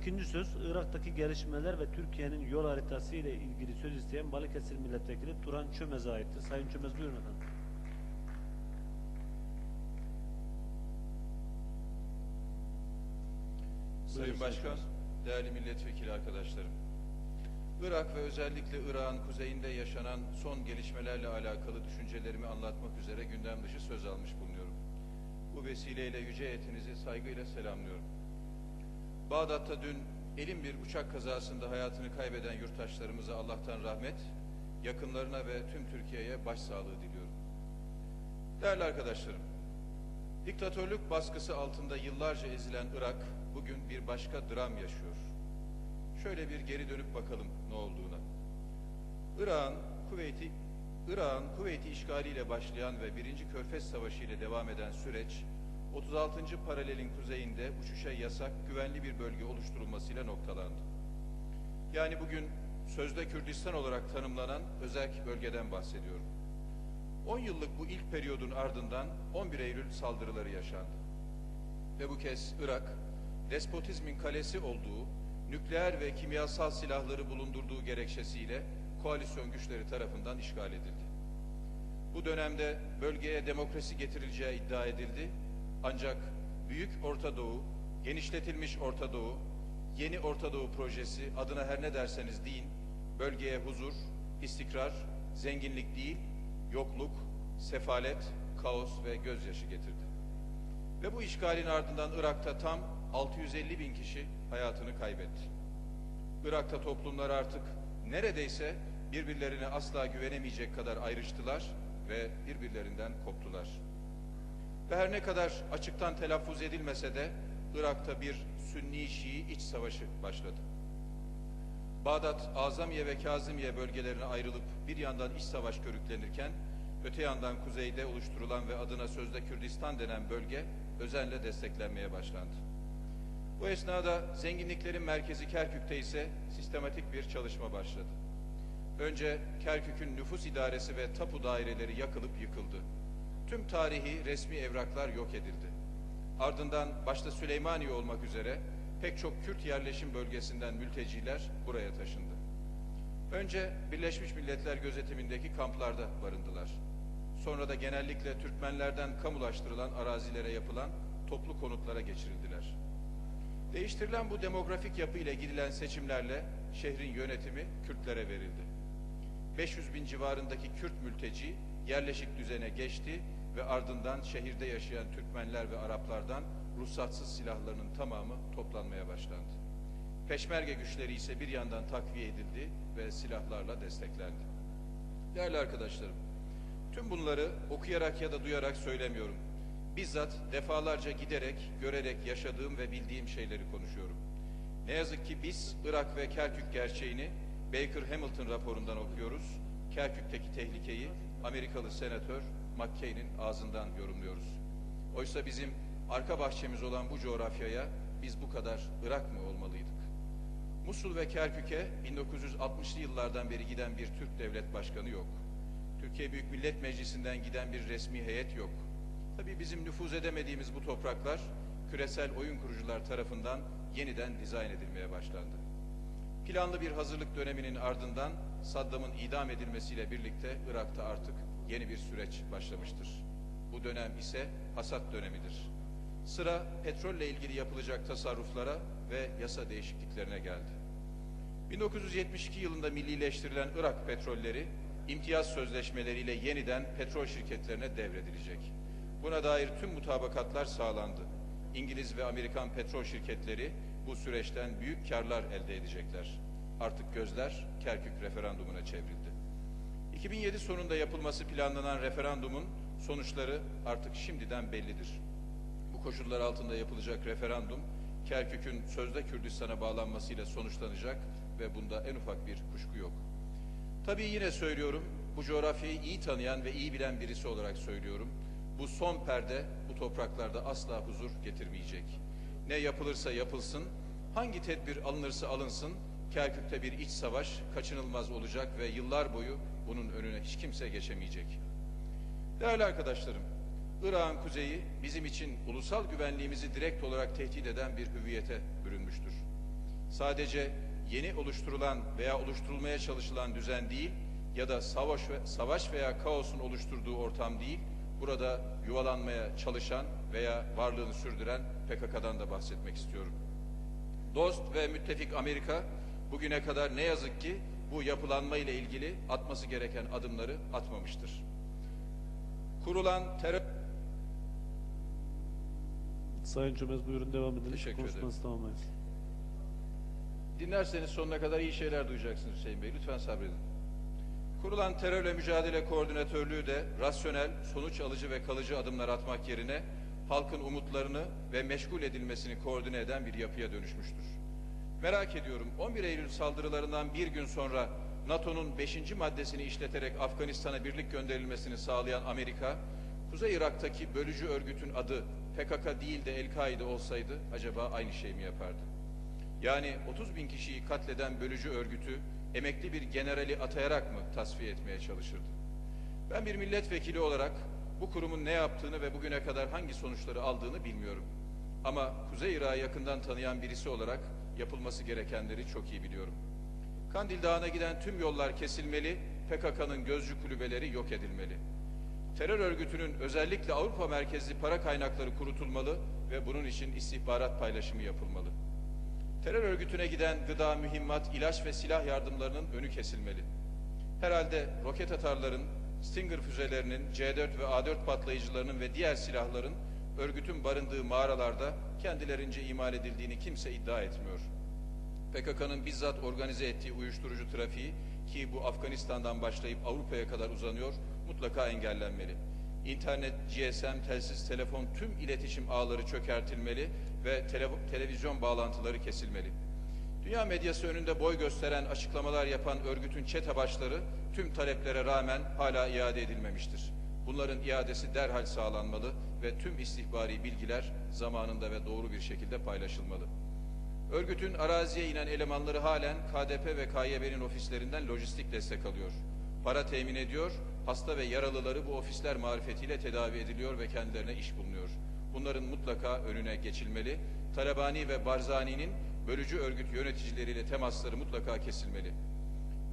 İkinci söz Irak'taki gelişmeler ve Türkiye'nin yol haritası ile ilgili söz isteyen Balıkesir Milletvekili Turan Çömez'e aittir. Sayın Çömez buyurun efendim. Sayın Başkan, değerli milletvekili arkadaşlarım. Irak ve özellikle Irak'ın kuzeyinde yaşanan son gelişmelerle alakalı düşüncelerimi anlatmak üzere gündem dışı söz almış bulunuyorum. Bu vesileyle yüce heyetinizi saygıyla selamlıyorum. Bağdat'ta dün elin bir uçak kazasında hayatını kaybeden yurttaşlarımıza Allah'tan rahmet, yakınlarına ve tüm Türkiye'ye başsağlığı diliyorum. Değerli arkadaşlarım, Diktatörlük baskısı altında yıllarca ezilen Irak bugün bir başka dram yaşıyor. Şöyle bir geri dönüp bakalım ne olduğuna. Irak'ın Kuveyt'i Irak'ın Kuveyt'i işgaliyle başlayan ve 1. Körfez Savaşı ile devam eden süreç 36. paralelin kuzeyinde uçuşa yasak güvenli bir bölge oluşturulmasıyla noktalandı. Yani bugün sözde Kürdistan olarak tanımlanan özerk bölgeden bahsediyorum. 10 yıllık bu ilk periyodun ardından 11 Eylül saldırıları yaşandı. Ve bu kez Irak, despotizmin kalesi olduğu, nükleer ve kimyasal silahları bulundurduğu gerekçesiyle koalisyon güçleri tarafından işgal edildi. Bu dönemde bölgeye demokrasi getirileceği iddia edildi. Ancak Büyük Orta Doğu, genişletilmiş Orta Doğu, Yeni Orta Doğu projesi adına her ne derseniz deyin, bölgeye huzur, istikrar, zenginlik değil, yokluk, sefalet, kaos ve gözyaşı getirdi. Ve bu işgalin ardından Irak'ta tam 650 bin kişi hayatını kaybetti. Irak'ta toplumlar artık neredeyse birbirlerine asla güvenemeyecek kadar ayrıştılar ve birbirlerinden koptular. Ve her ne kadar açıktan telaffuz edilmese de Irak'ta bir Sünni-Şii iç savaşı başladı. Bağdat, Azamiye ve Kazimiye bölgelerine ayrılıp bir yandan iç savaş körüklenirken, öte yandan kuzeyde oluşturulan ve adına sözde Kürdistan denen bölge özenle desteklenmeye başlandı. Bu esnada zenginliklerin merkezi Kerkük'te ise sistematik bir çalışma başladı. Önce Kerkük'ün nüfus idaresi ve tapu daireleri yakılıp yıkıldı. Tüm tarihi resmi evraklar yok edildi. Ardından başta Süleymaniye olmak üzere pek çok Kürt yerleşim bölgesinden mülteciler buraya taşındı. Önce Birleşmiş Milletler gözetimindeki kamplarda barındılar. Sonra da genellikle Türkmenlerden kamulaştırılan arazilere yapılan toplu konutlara geçirildiler. Değiştirilen bu demografik yapı ile gidilen seçimlerle şehrin yönetimi Kürtlere verildi. 500 bin civarındaki Kürt mülteci yerleşik düzene geçti ve ardından şehirde yaşayan Türkmenler ve Araplardan ruhsatsız silahlarının tamamı toplanmaya başlandı. Peşmerge güçleri ise bir yandan takviye edildi ve silahlarla desteklendi. Değerli arkadaşlarım, tüm bunları okuyarak ya da duyarak söylemiyorum. Bizzat defalarca giderek, görerek yaşadığım ve bildiğim şeyleri konuşuyorum. Ne yazık ki biz Irak ve Kerkük gerçeğini Baker Hamilton raporundan okuyoruz. Kerkük'teki tehlikeyi Amerikalı senatör McCain'in ağzından yorumluyoruz. Oysa bizim arka bahçemiz olan bu coğrafyaya biz bu kadar Irak mı olmalıydık? Musul ve Kerkük'e 1960'lı yıllardan beri giden bir Türk devlet başkanı yok. Türkiye Büyük Millet Meclisi'nden giden bir resmi heyet yok. Tabii bizim nüfuz edemediğimiz bu topraklar küresel oyun kurucular tarafından yeniden dizayn edilmeye başlandı. Planlı bir hazırlık döneminin ardından Saddam'ın idam edilmesiyle birlikte Irak'ta artık yeni bir süreç başlamıştır. Bu dönem ise hasat dönemidir. Sıra petrolle ilgili yapılacak tasarruflara ve yasa değişikliklerine geldi. 1972 yılında millileştirilen Irak petrolleri imtiyaz sözleşmeleriyle yeniden petrol şirketlerine devredilecek. Buna dair tüm mutabakatlar sağlandı. İngiliz ve Amerikan petrol şirketleri bu süreçten büyük karlar elde edecekler. Artık gözler Kerkük referandumuna çevrildi. 2007 sonunda yapılması planlanan referandumun sonuçları artık şimdiden bellidir. Bu koşullar altında yapılacak referandum Kerkük'ün sözde Kürdistan'a bağlanmasıyla sonuçlanacak ve bunda en ufak bir kuşku yok. Tabii yine söylüyorum, bu coğrafyayı iyi tanıyan ve iyi bilen birisi olarak söylüyorum. Bu son perde bu topraklarda asla huzur getirmeyecek. Ne yapılırsa yapılsın, hangi tedbir alınırsa alınsın, Kerkük'te bir iç savaş kaçınılmaz olacak ve yıllar boyu bunun önüne hiç kimse geçemeyecek. Değerli arkadaşlarım, Irak'ın kuzeyi bizim için ulusal güvenliğimizi direkt olarak tehdit eden bir hüviyete bürünmüştür. sadece yeni oluşturulan veya oluşturulmaya çalışılan düzen değil ya da savaş ve savaş veya kaosun oluşturduğu ortam değil, burada yuvalanmaya çalışan veya varlığını sürdüren PKK'dan da bahsetmek istiyorum. Dost ve müttefik Amerika bugüne kadar ne yazık ki bu yapılanma ile ilgili atması gereken adımları atmamıştır. Kurulan terör Sayın Çömez buyurun devam edelim. Teşekkür Konuşmanızı tamamlayın. Dinlerseniz sonuna kadar iyi şeyler duyacaksınız Hüseyin Bey. Lütfen sabredin. Kurulan terörle mücadele koordinatörlüğü de rasyonel, sonuç alıcı ve kalıcı adımlar atmak yerine halkın umutlarını ve meşgul edilmesini koordine eden bir yapıya dönüşmüştür. Merak ediyorum 11 Eylül saldırılarından bir gün sonra NATO'nun 5. maddesini işleterek Afganistan'a birlik gönderilmesini sağlayan Amerika, Kuzey Irak'taki bölücü örgütün adı PKK değil de El-Kaide olsaydı acaba aynı şey mi yapardı? Yani 30 bin kişiyi katleden bölücü örgütü emekli bir generali atayarak mı tasfiye etmeye çalışırdı? Ben bir milletvekili olarak bu kurumun ne yaptığını ve bugüne kadar hangi sonuçları aldığını bilmiyorum. Ama Kuzey Irak'ı yakından tanıyan birisi olarak yapılması gerekenleri çok iyi biliyorum. Kandil Dağı'na giden tüm yollar kesilmeli, PKK'nın gözcü kulübeleri yok edilmeli. Terör örgütünün özellikle Avrupa merkezli para kaynakları kurutulmalı ve bunun için istihbarat paylaşımı yapılmalı. Terör örgütüne giden gıda, mühimmat, ilaç ve silah yardımlarının önü kesilmeli. Herhalde roket atarların, Stinger füzelerinin, C4 ve A4 patlayıcılarının ve diğer silahların örgütün barındığı mağaralarda kendilerince imal edildiğini kimse iddia etmiyor. PKK'nın bizzat organize ettiği uyuşturucu trafiği ki bu Afganistan'dan başlayıp Avrupa'ya kadar uzanıyor mutlaka engellenmeli. İnternet, GSM, telsiz, telefon tüm iletişim ağları çökertilmeli ve tele- televizyon bağlantıları kesilmeli. Dünya medyası önünde boy gösteren açıklamalar yapan örgütün çete başları tüm taleplere rağmen hala iade edilmemiştir. Bunların iadesi derhal sağlanmalı ve tüm istihbari bilgiler zamanında ve doğru bir şekilde paylaşılmalı. Örgütün araziye inen elemanları halen KDP ve KYB'nin ofislerinden lojistik destek alıyor. Para temin ediyor, hasta ve yaralıları bu ofisler marifetiyle tedavi ediliyor ve kendilerine iş bulunuyor. Bunların mutlaka önüne geçilmeli. Talabani ve Barzani'nin bölücü örgüt yöneticileriyle temasları mutlaka kesilmeli.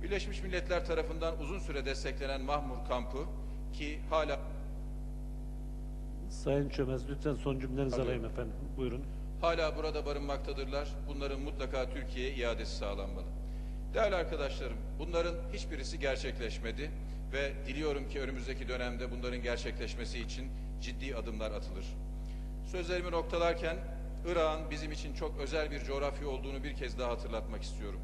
Birleşmiş Milletler tarafından uzun süre desteklenen Mahmur kampı ki hala Sayın Çömez lütfen son cümlenizi Tabii. alayım efendim. Buyurun. hala burada barınmaktadırlar. Bunların mutlaka Türkiye'ye iadesi sağlanmalı. Değerli arkadaşlarım, bunların hiçbirisi gerçekleşmedi ve diliyorum ki önümüzdeki dönemde bunların gerçekleşmesi için ciddi adımlar atılır. Sözlerimi noktalarken Irak'ın bizim için çok özel bir coğrafya olduğunu bir kez daha hatırlatmak istiyorum.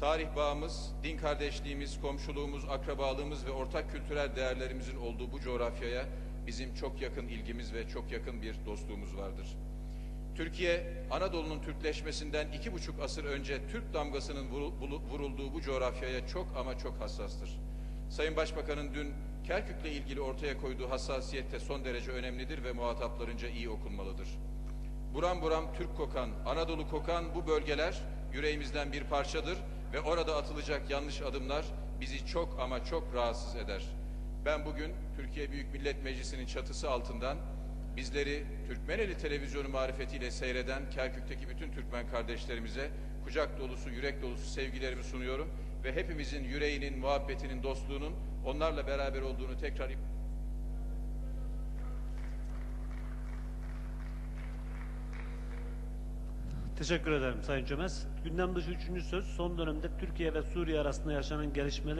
Tarih bağımız, din kardeşliğimiz, komşuluğumuz, akrabalığımız ve ortak kültürel değerlerimizin olduğu bu coğrafyaya bizim çok yakın ilgimiz ve çok yakın bir dostluğumuz vardır. Türkiye, Anadolu'nun Türkleşmesinden iki buçuk asır önce Türk damgasının vurulduğu bu coğrafyaya çok ama çok hassastır. Sayın Başbakan'ın dün Kerkük'le ilgili ortaya koyduğu hassasiyet de son derece önemlidir ve muhataplarınca iyi okunmalıdır. Buram buram Türk kokan, Anadolu kokan bu bölgeler yüreğimizden bir parçadır ve orada atılacak yanlış adımlar bizi çok ama çok rahatsız eder. Ben bugün Türkiye Büyük Millet Meclisi'nin çatısı altından bizleri Türkmeneli televizyonu marifetiyle seyreden Kerkük'teki bütün Türkmen kardeşlerimize kucak dolusu, yürek dolusu sevgilerimi sunuyorum ve hepimizin yüreğinin, muhabbetinin, dostluğunun onlarla beraber olduğunu tekrar Teşekkür ederim Sayın Çömez. Gündem dışı üçüncü söz son dönemde Türkiye ve Suriye arasında yaşanan gelişmeler